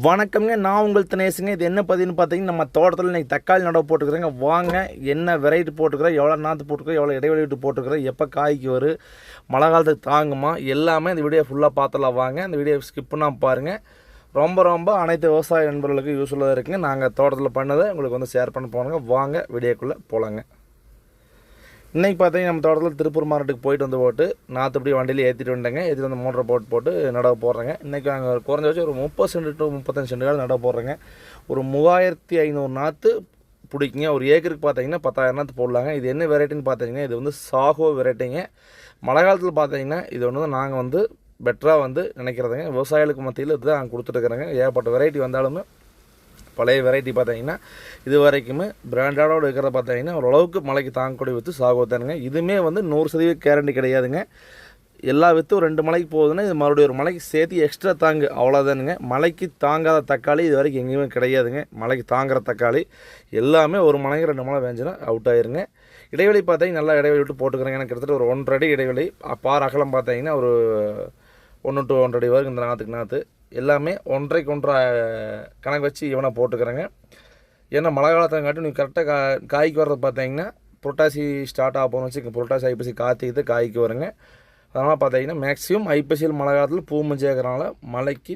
வணக்கம்ங்க. நான் உங்கள் தினேசுங்க. இது என்ன பதிவுன்னு பார்த்தீங்கன்னா நம்ம தோட்டத்தில் இன்றைக்கி தக்காளி நடவு போட்டுக்கிறேங்க வாங்க. என்ன வெரைட்டி போட்டுக்கிறோம் எவ்வளோ நாற்று போட்டுக்கிறோம் எவ்வளோ இடைவெளி விட்டு போட்டுக்கிறோம் எப்போ காய்க்கு வரும் மழை காலத்துக்கு தாங்குமா? எல்லாமே இந்த வீடியோ ஃபுல்லாக பார்த்துலாம் வாங்க. இந்த வீடியோ ஸ்கிப் பண்ணால் பாருங்கள் ரொம்ப ரொம்ப அனைத்து விவசாய நண்பர்களுக்கு யூஸ்ஃபுல்லாக இருக்குங்க. நாங்கள் தோட்டத்தில் பண்ணதை உங்களுக்கு வந்து ஷேர் பண்ண போனாங்க வாங்க. வீடியோக்குள்ளே போகலாங்க இன்றைக்கி பார்த்தீங்கன்னா நம்ம தோட்டத்தில் திருப்பூர் மார்க்கெட்டுக்கு போயிட்டு வந்து போட்டு நாற்று அப்படியே வண்டியில் ஏற்றிட்டு வந்துட்டேங்க. ஏற்றிட்டு வந்து மோட்டரை போட்டு போட்டு நடவு போடுறேங்க. இன்றைக்கி நாங்கள் குறைஞ்சபட்சம் ஒரு முப்பது சென்ட் டு முப்பத்தஞ்சு சென்ட் நடவு போடுறேங்க. ஒரு மூவாயிரத்தி ஐநூறு நாற்று பிடிக்குங்க. ஒரு ஏக்கருக்கு பார்த்தீங்கன்னா பத்தாயிரம் நாற்று போடலாங்க. இது என்ன வெரைட்டின்னு பார்த்தீங்கன்னா இது வந்து சாகோ வெரைட்டிங்க மழை காலத்தில் பார்த்தீங்கன்னா இது ஒன்று தான் நாங்கள் வந்து பெட்டராக வந்து நினைக்கிறதுங்க. விவசாயிகளுக்கு மத்தியில் இதுதான் நாங்கள் கொடுத்துட்டுருக்குறேங்க ஏகப்பட்ட வெரைட்டி வந்தாலுமே பழைய வெரைட்டி பார்த்தீங்கன்னா இது வரைக்குமே பிராண்டடோடு இருக்கிறத பார்த்தீங்கன்னா ஓரளவுக்கு மலைக்கு தாங்கக்கூடிய வித்து தானுங்க இதுவுமே வந்து நூறு சதவீத கேரண்டி கிடையாதுங்க. எல்லா வித்தும் ரெண்டு மலைக்கு போகுதுன்னா இது மறுபடியும் ஒரு மலைக்கு சேர்த்து எக்ஸ்ட்ரா தாங்கு. அவ்வளோதானுங்க மலைக்கு தாங்காத தக்காளி இது வரைக்கும் எங்கேயுமே கிடையாதுங்க. மலைக்கு தாங்குற தக்காளி எல்லாமே ஒரு மலைக்கு ரெண்டு மலை வேஞ்சினா அவுட் ஆயிருங்க. இடைவெளி பார்த்தீங்கன்னா நல்லா இடைவெளி விட்டு போட்டுக்கிறேங்க. எனக்கு கிட்டத்தட்ட ஒரு ஒன்றரை அடி இடைவெளி. பார் அகலம் பார்த்தீங்கன்னா ஒரு ஒன்று டு ஒன்றரை அடி வரைக்கும் இந்த நாற்றுக்கு நாற்று எல்லாமே ஒன்றைக்கு ஒன்றரை கணக்கு வச்சு இவனை போட்டுக்கிறேங்க. ஏன்னா மழை காலத்தைங்காட்டி நீங்கள் கரெக்டாக கா காய்க்கு வர்றது பார்த்தீங்கன்னா புரட்டாசி ஸ்டார்ட் ஆக போகணும் வச்சு புரட்டாசி ஐப்பசி காத்திக்கிட்டு காய்க்கு வருங்க. அதனால் பார்த்தீங்கன்னா மேக்ஸிமம் ஐப்பசியில் மழை காலத்தில் பூ மஞ்சேக்கிறனால மழைக்கு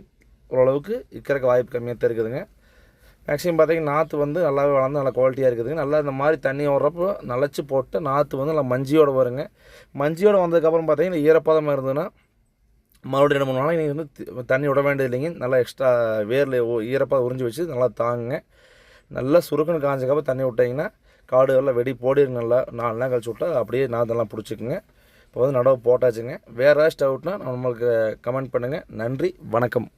ஓரளவுக்கு இருக்கிறக்கு வாய்ப்பு கம்மியாக தான் இருக்குதுங்க. மேக்ஸிமம் பார்த்தீங்கன்னா நாற்று வந்து நல்லாவே வளர்ந்து நல்லா குவாலிட்டியாக இருக்குதுங்க. நல்லா இந்த மாதிரி தண்ணி ஓடுறப்போ நனைச்சி போட்டு நாற்று வந்து நல்லா மஞ்சியோடு வருங்க. மஞ்சியோடு வந்ததுக்கப்புறம் பார்த்தீங்கன்னா ஈரப்பதமாக இருந்ததுன்னா மறுபடியும் ரெண்டு மூணு நாளைக்கு நீங்கள் வந்து தண்ணி விட வேண்டியது இல்லைங்க. நல்லா எக்ஸ்ட்ரா வேரில் ஈரப்பாக உறிஞ்சி வச்சு நல்லா தாங்குங்க. நல்லா சுருக்குன்னு காஞ்சக்கப்போ தண்ணி விட்டிங்கன்னா காடு எல்லாம் வெடி போடிருங்க நல்லா நாலு நாள் கழிச்சு விட்டா அப்படியே நாத்தெல்லாம் பிடிச்சிக்குங்க. இப்போ வந்து நடவு போட்டாச்சுங்க. வேறு ஸ்டவுட்னா நம்மளுக்கு கமெண்ட் பண்ணுங்கள் நன்றி வணக்கம்.